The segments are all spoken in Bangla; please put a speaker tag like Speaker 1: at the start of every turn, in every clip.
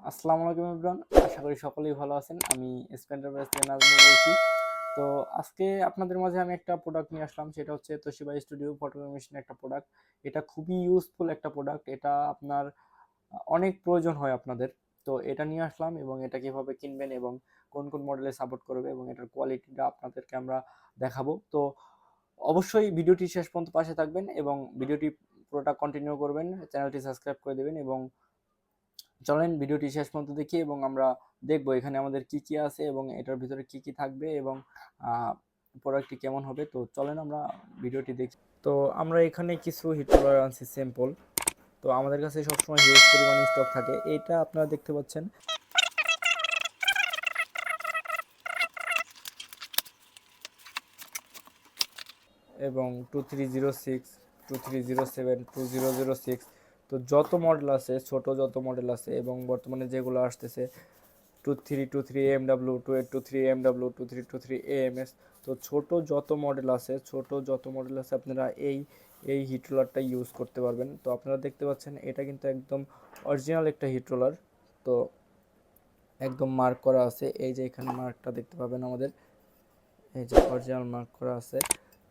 Speaker 1: আসসালামু আলাইকুম ইমরান আশা করি সকলেই ভালো আছেন। আমি স্পেন্ডার ব্যাস নাজমুল বলছি। তো আজকে আপনাদের মাঝে আমি একটা প্রোডাক্ট নিয়ে আসলাম, সেটা হচ্ছে তোশিবা স্টুডিও ফটোগ্রাফি মেশিনের একটা প্রোডাক্ট এটা খুবই ইউজফুল একটা প্রোডাক্ট এটা আপনার অনেক প্রয়োজন হয় আপনাদের। তো এটা নিয়ে আসলাম এবং এটা কীভাবে কিনবেন এবং কোন কোন মডেলে সাপোর্ট করবে এবং এটার কোয়ালিটিটা আপনাদেরকে আমরা দেখাবো। তো অবশ্যই ভিডিওটি শেষ পর্যন্ত পাশে থাকবেন এবং ভিডিওটি পুরোটা কন্টিনিউ করবেন চ্যানেলটি সাবস্ক্রাইব করে দেবেন এবং চলেন ভিডিওটি শেষ পর্যন্ত দেখি এবং আমরা দেখব এখানে আমাদের কি কি আছে এবং এটার ভিতরে কি কি থাকবে এবং প্রোডাক্টটি কেমন হবে। তো চলেন আমরা ভিডিওটি দেখি। তো আমরা এখানে কিছু হিট রোলার আনছি স্যাম্পল তো আমাদের কাছে সবসময় হিউজ পরিমাণ স্টক থাকে। এটা আপনারা দেখতে পাচ্ছেন। এবং two three zero six two three zero seven two zero zero six তো যত মডেল আছে, ছোট যত মডেল আছে এবং বর্তমানে যেগুলো আসতেছে two three two three M W two eight two three M W two three two three A M S তো ছোট যত মডেল আছে, ছোট যত মডেল আছে আপনারা এই এই হিট রোলারটা ইউজ করতে পারবেন। তো আপনারা দেখতে পাচ্ছেন এটা কিন্তু একদম অরিজিনাল একটা হিট রোলার তো একদম মার্ক করা আছে। এই যে এখানে মার্কটা দেখতে পাবেন আমাদের। এই যে অরিজিনাল মার্ক করা আছে।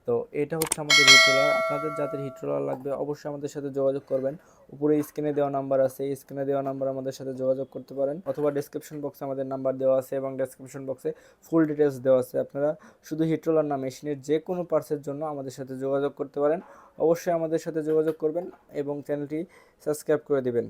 Speaker 1: তো এটা হচ্ছে আমাদের হিট রোলার আপনাদের যাদের হিট রোলার লাগবে অবশ্যই আমাদের সাথে যোগাযোগ করবেন। উপরে স্ক্রিনে দেওয়া নাম্বার আছে স্ক্রিনে দেওয়া নাম্বার আমাদের সাথে যোগাযোগ করতে পারেন। অথবা ডেসক্রিপশন বক্সে আমাদের নাম্বার দেওয়া আছে এবং ডেসক্রিপশন বক্সে ফুল ডিটেলস দেওয়া আছে। আপনারা শুধু হিট রোলার না মেশিনের যে কোনো পার্টসের জন্য আমাদের সাথে যোগাযোগ করতে পারেন। অবশ্যই আমাদের সাথে যোগাযোগ করবেন এবং চ্যানেলটি সাবস্ক্রাইব করে দিবেন।